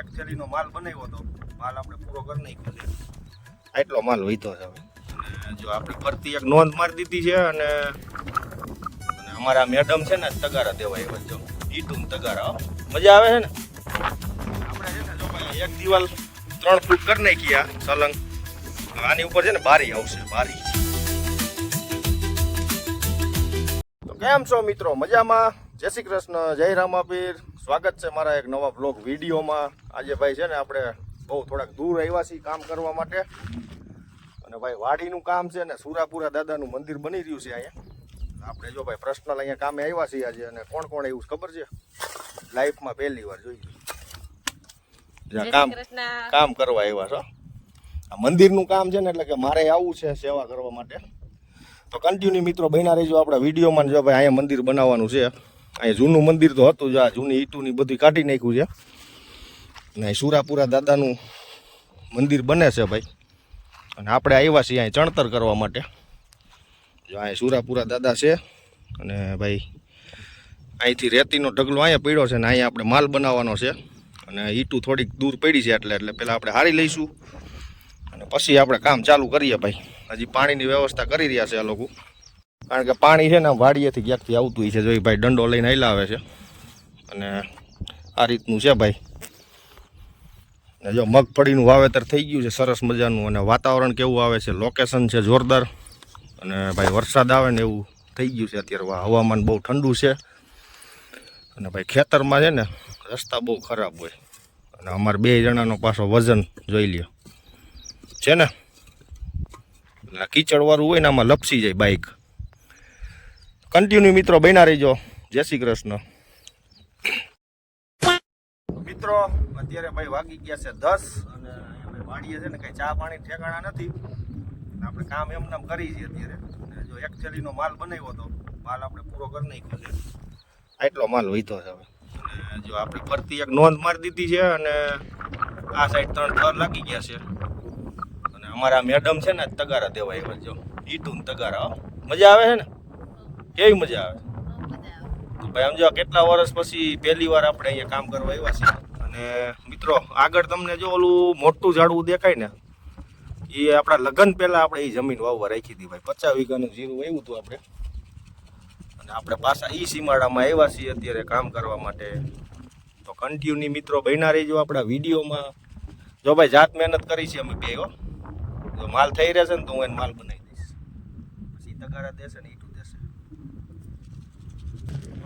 એક થેલીનો માલ બનાવ્યો હતો. માલ આપણે પૂરો કરી નાખ્યો છે. આટલો માલ વહીતો છે હવે. અને જો આપણે ફરતી એક નોંધ મારી દીધી છે અને અને અમારા મેડમ છે ને તગારા દેવા આવ્યા જો ઈટું તગારા. મજા આવે છે ને? આપણે છે ને જો ભાઈ એક દિવાલ ત્રણ ફૂટ કરી નાખી આ સલંગ. આની ઉપર છે ને બારી આવશે બારી. તો કેમ છો મિત્રો? મજામાં? જય શ્રી કૃષ્ણ જય રામાપીર. સ્વાગત છે મારા એક નવા બ્લોગ વિડીયોમાં. આજે ભાઈ છે ને આપણે બહુ થોડાક દૂર આવ્યા છીએ કામ કરવા માટે. અને ભાઈ વાડીનું કામ છે ને સુરાપુરા દાદાનું મંદિર બની રહ્યું છે અહીંયા. આપણે જો ભાઈ પર્સનલ અહીંયા કામે આવ્યા છીએ આજે અને કોણ કોણ આવ્યું ખબર છે? લાઈફમાં પહેલી વાર જોઈએ કામ કામ કરવા આવ્યા છો. આ મંદિરનું કામ છે ને એટલે કે મારે આવવું છે સેવા કરવા માટે. તો કન્ટિન્યુ મિત્રો બન્યા રહીજો આપણા વિડીયોમાં જો ભાઈ અહીંયા મંદિર બનાવવાનું છે. અહીંયા જૂનું મંદિર તો હતું જ, આ જૂની ઈટુની બધી કાઢી નાખ્યું છે. ને અહીં સુરાપુરા દાદાનું મંદિર બને છે ભાઈ. અને આપણે આવ્યા છીએ અહીં ચણતર કરવા માટે. જો અહીં સુરાપુરા દાદા છે અને ભાઈ અહીંથી રેતીનો ઢગલો અહીંયા પડ્યો છે ને અહીંયા આપણે માલ બનાવવાનો છે. અને ઈટું થોડીક દૂર પડી છે એટલે એટલે પહેલાં આપણે હારી લઈશું. અને પછી આપણે કામ ચાલુ કરીએ ભાઈ. હજી પાણીની વ્યવસ્થા કરી રહ્યા છે આ લોકો. કારણ કે પાણી છે ને વાડીએથી ક્યાંકથી આવતું છે. જો ભાઈ દંડો લઈને આવે છે. અને આ રીતનું છે ભાઈ. ને જો મગફળીનું વાવેતર થઈ ગયું છે, સરસ મજાનું. અને વાતાવરણ કેવું આવે છે લોકેશન છે જોરદાર. અને ભાઈ વરસાદ આવે ને એવું થઈ ગયું છે અત્યારે. હવામાન બહુ ઠંડુ છે. અને ભાઈ ખેતરમાં છે ને રસ્તા બહુ ખરાબ હોય. અને અમારે બે જણાનો પાછો વજન જોઈ લ્યો. છે ને? એટલે કીચડ હોય ને આમાં લપસી જાય બાઇક કન્ટિન્યુ મિત્રો બન્યા રહીજો. જય શ્રી કૃષ્ણ. મિત્રો અત્યારે ભાઈ વાગી ગયા છે દસ અને વાડીએ છે ને કઈ ચા પાણી ઠેકાણા નથી. આપણે કામ એમ નામ કરી છીએ અત્યારે. જો એક થેલીનો માલ બનાવ્યો હતો માલ આપણે પૂરો કરી નાખ્યો છે. આટલો માલ વીધો છે હવે. અને જો આપણે ફરતી એક નોંધ મારી દીધી છે અને આ સાઈડ ત્રણ થર લાગી ગયા છે. અને અમારા મેડમ છે ને તગારા દેવાય આવ્યા જો ઈટું ને તગારા. મજા આવે છે ને? કેવી મજા આવે? ભાઈ આમ જો કેટલા વર્ષ પછી પહેલી વાર આપણે અહીંયા કામ કરવા આવ્યા છીએ. અને મિત્રો આગળ તમને જો ઓલું મોટું ઝાડવું દેખાય ને એ આપણા લગ્ન પહેલાં આપણે એ જમીન વાવવા રાખી હતી ભાઈ. પચાસ વીઘાનું જીરું વાવ્યું હતું આપણે. અને આપણે પાછા એ સીમાડામાં આવ્યા છીએ અત્યારે કામ કરવા માટે. તો કન્ટિન્યુની મિત્રો બન્યા રહીજો આપણા વિડીયોમાં. જો ભાઈ જાત મહેનત કરી છે અમે બે જો માલ થઈ રહેશે ને તો હું એને માલ બનાવી દઈશ. પછી તગારા દેશે ને તો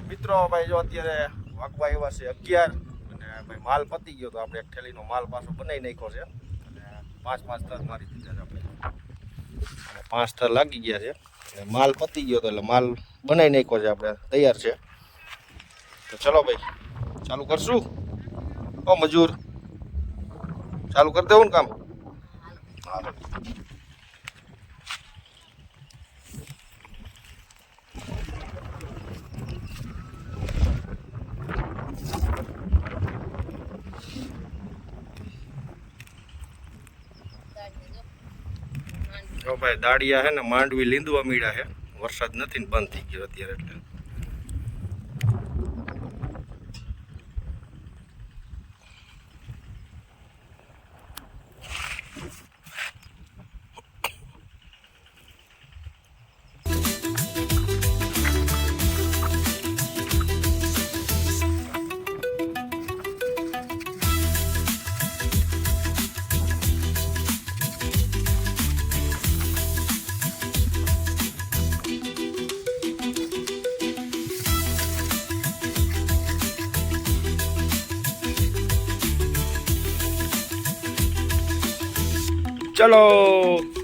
મિત્રો, ભાઈ જો અત્યારે વાગવા એવા છે અગિયાર, અને ભાઈ માલ પતી ગયો તો આપણે એક ઠેલીનો માલ પાછો બનાવી નાખ્યો છે. અને પાંચ પાંચ થર મારી દીધા છે આપણે. અને પાંચ થર લાગી ગયા છે. અને માલ પતી ગયો તો એટલે માલ બનાવી નાખ્યો છે આપણે, તૈયાર છે. તો ચલો ભાઈ, ચાલુ કરશું? ઓ મજૂર, ચાલુ કરી દેવું ને કામ? હાલો. જો ભાઈ દાડિયા હે ને માંડવી લીંદવા મીડા હે વરસાદ નથી ને બંધ થઈ ગયો અત્યારે એટલે. ચલો મિત્રો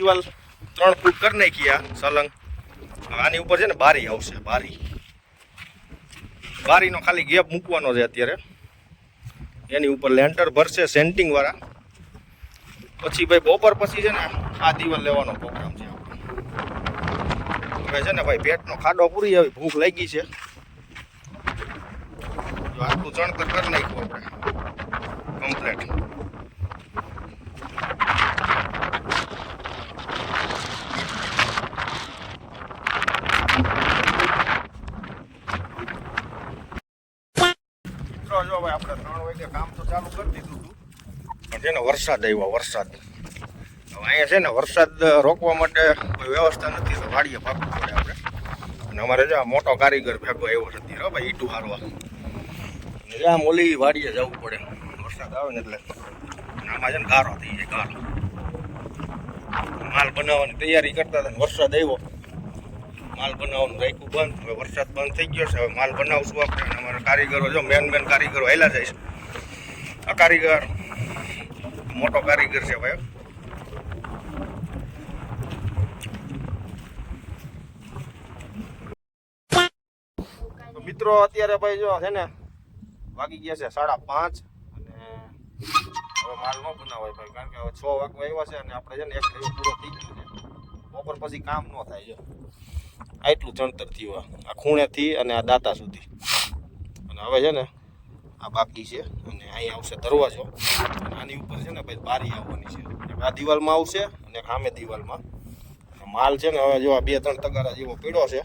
દિવાલ ત્રણ ફૂટ કરી નાખી આ સલંગ. આની ઉપર છે ને બારી આવશે, બારી. બારીનો ખાલી ગેપ મૂકવાનો છે અત્યારે. એની ઉપર લેન્ટર ભરશે સેન્ટિંગ વાળા. પછી ભાઈ બપોર પછી છે ને આ દિવાલ લેવાનો પ્રોગ્રામ છે હવે છે ને ભાઈ પેટનો ખાડો પૂરી આવી, ભૂખ લાગી છે. આટલું ચણતર કરી નાખ્યું આપણે. કમ્પ્લેટ ત્રણ વાગે કામ તો ચાલુ કરી દીધું હતું. પણ છે વરસાદ આવ્યો, વરસાદ. હવે અહીંયા છે ને વરસાદ રોકવા માટે કોઈ વ્યવસ્થા નથી, તો વાડીએ ભાગવું પડે આપણે. અને અમારે જો મોટો કારીગર ભેગો આવ્યો છે હો ભાઈ, ઈટું હારવા. જ્યાં મોલી વાડીએ જવું પડે. વરસાદ આવે ને એટલે. આમાં છે ને ગારો થઈ જાય, ગારો. માલ બનાવવાની તૈયારી કરતા હતા ને વરસાદ આવ્યો. માલ બનાવવાનું રાખ્યું બંધ. હવે વરસાદ બંધ થઈ ગયો છે. હવે માલ બનાવશું આપણે. અમારા કારીગરો જો મેન મેન કારીગરો હેલા જાય છે. આ કારીગર મોટો કારીગર છે ભાઈ. મિત્રો, અત્યારે ભાઈ જો છે ને વાગી ગયા છે સાડા પાંચ. અને હવે માલ ન બનાવાય ભાઈ, કારણ કે હવે છ વાગવા આવ્યા છે અને આપણે છે ને એક પૂરો થઈ ગયો છે. બપોર પછી કામ ન થાય છે આટલું ચણતર થયું આ. ખૂણેથી અને આ દાતા સુધી. અને હવે છે ને આ બાકી છે અને અહીંયા આવશે દરવાજો. અને આની ઉપર છે ને ભાઈ બારી આવવાની છે. આ દિવાલમાં આવશે અને સામે દિવાલમાં. માલ છે ને હવે જો આ બે ત્રણ તગારા જેવો પીડો છે.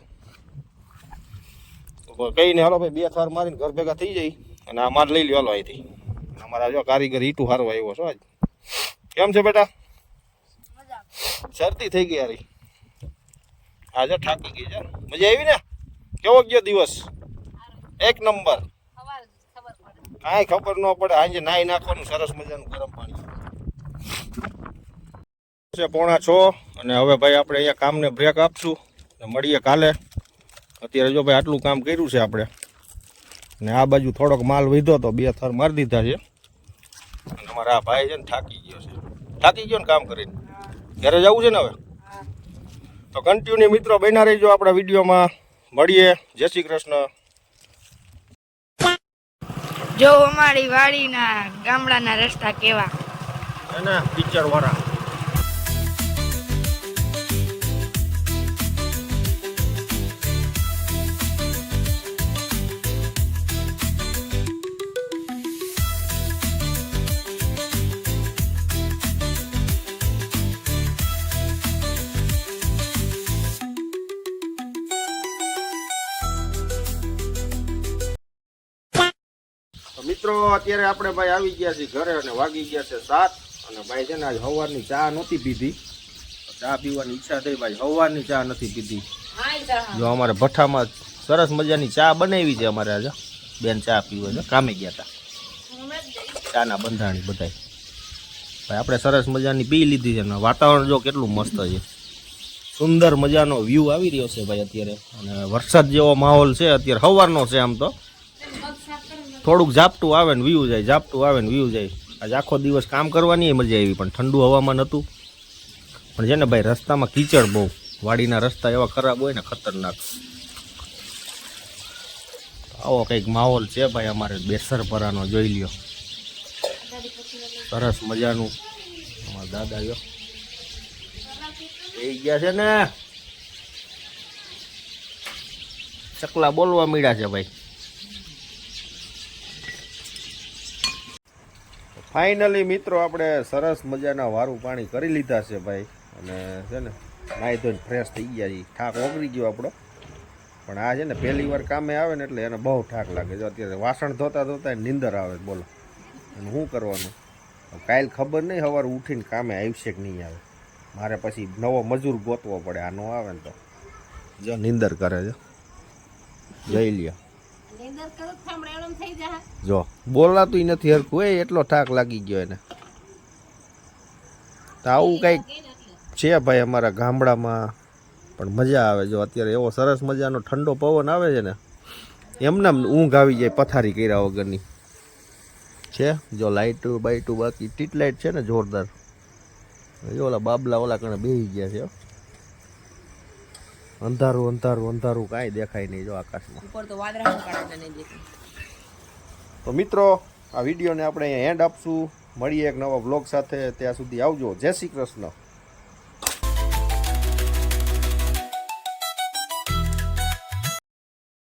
તો કહીને હાલો ભાઈ બે થાર મારીને ઘર ભેગા થઈ જાય અને આ માલ લઈ લ્યો હાલો અહીંથી. અમારા જો કારીગર ઈટું હારવા આવ્યો છો આજ. કેમ છે બેટા? શરતી થઈ ગઈ યારી આજે થાકી ગઈ છે. મજા આવી ને? કેવો ગયો દિવસ? એક નંબર. કાંઈ ખબર ન પડે. આજે નાહી નાખવાનું, સરસ મજાનું ગરમ પાણી. છે, પોણા છ. અને હવે ભાઈ આપણે અહીંયા કામને બ્રેક આપશું. ને મળીએ કાલે. અત્યારે જો ભાઈ આટલું કામ કર્યું છે આપણે. ને આ બાજુ થોડોક માલ વીધો તો બે થર મારી દીધા છે. અને અમારા આ ભાઈ છે ને થાકી ગયો છે. થાકી ગયો ને કામ કરીને. ઘરે જવું છે ને હવે? તો કન્ટિન્યુ મિત્રો બન્યા રહીજો આપણા વિડીયોમાં. મળીએ. જય શ્રી કૃષ્ણ. જો અમારી વાડીના ગામડાના રસ્તા કેવા? એના પિક્ચર વાળા. તો મિત્રો અત્યારે આપણે ભાઈ આવી ગયા છીએ ઘરે અને વાગી ગયા છે સાત. અને ભાઈ છે ને આજ સવારની ચા નહોતી પીધી. ચા પીવાની ઈચ્છા થઈ ભાઈ સવારની ચા નથી પીધી. જો અમારે ભઠ્ઠામાં સરસ મજાની ચા બનાવી છે અમારે આજે. બેન ચા પીવે છે કામે ગયા હતા ચાના બંધાણી બધાય. ભાઈ આપણે સરસ મજાની પી લીધી છે ને વાતાવરણ જો કેટલું મસ્ત છે. સુંદર મજાનો વ્યૂ આવી રહ્યો છે ભાઈ અત્યારે. અને વરસાદ જેવો માહોલ છે અત્યારે સવારનો છે આમ તો. થોડુંક ઝાપટું આવે ને વ્યૂ જાય, ઝાપટું આવે ને વ્યૂ જાય. આજે આખો દિવસ કામ કરવાની મજા આવી, પણ ઠંડુ હવામાન હતું. પણ છે ને ભાઈ, રસ્તામાં કીચડ બહુ. વાડીના રસ્તા એવા ખરાબ હોય ને ખતરનાક. આવો કંઈક માહોલ છે ભાઈ અમારે બેસરપરાનો, જોઈ લ્યો. સરસ મજાનું. અમારા દાદા યો. થઈ ગયા છે ને. ચકલા બોલવા મળ્યા છે ભાઈ. ફાઇનલી મિત્રો, આપણે સરસ મજાના વારું પાણી કરી લીધા છે ભાઈ. અને છે ને, નાહી ધોઈને ફ્રેશ થઈ ગયા છે. થાક ઓગળી ગયો આપણો. પણ આ છે ને, પહેલી વાર કામે આવે ને એટલે એને બહુ થાક લાગે છે. અત્યારે વાસણ ધોતા ધોતા નીંદર આવે, બોલો. અને શું કરવાનું? કાલ ખબર નહીં, સવારે ઉઠીને કામે આવશે કે નહીં આવે. મારે પછી નવો મજૂર ગોતવો પડે, આ ન આવે ને તો. જો, નીંદર કરે છે. જઈ લ્યો. જો બોલાતું નથી હરખું. એ એટલો થાક લાગી ગયો એને. તો આવું કંઈક છે ભાઈ અમારા ગામડામાં. પણ મજા આવે જો અત્યારે એવો સરસ મજાનો ઠંડો પવન આવે છે ને એમને ઊંઘ આવી જાય પથારી કર્યા વગરની. છે? જો લાઇટું બાઇટું બાકી ટીટ લાઇટ છે ને જોરદાર. ઓલા બાબલા ઓલા કણે બેસી ગયા છે. અંધારું અંધારું અંધારું. કાંઈ દેખાય નહીં જો આકાશમાં. ઉપર તો વાદળા તો મિત્રો આ વિડીયોને આપણે અહીંયા એન્ડ આપશું. મળીએ એક નવા બ્લોગ સાથે. ત્યાં સુધી આવજો. જય શ્રી કૃષ્ણ.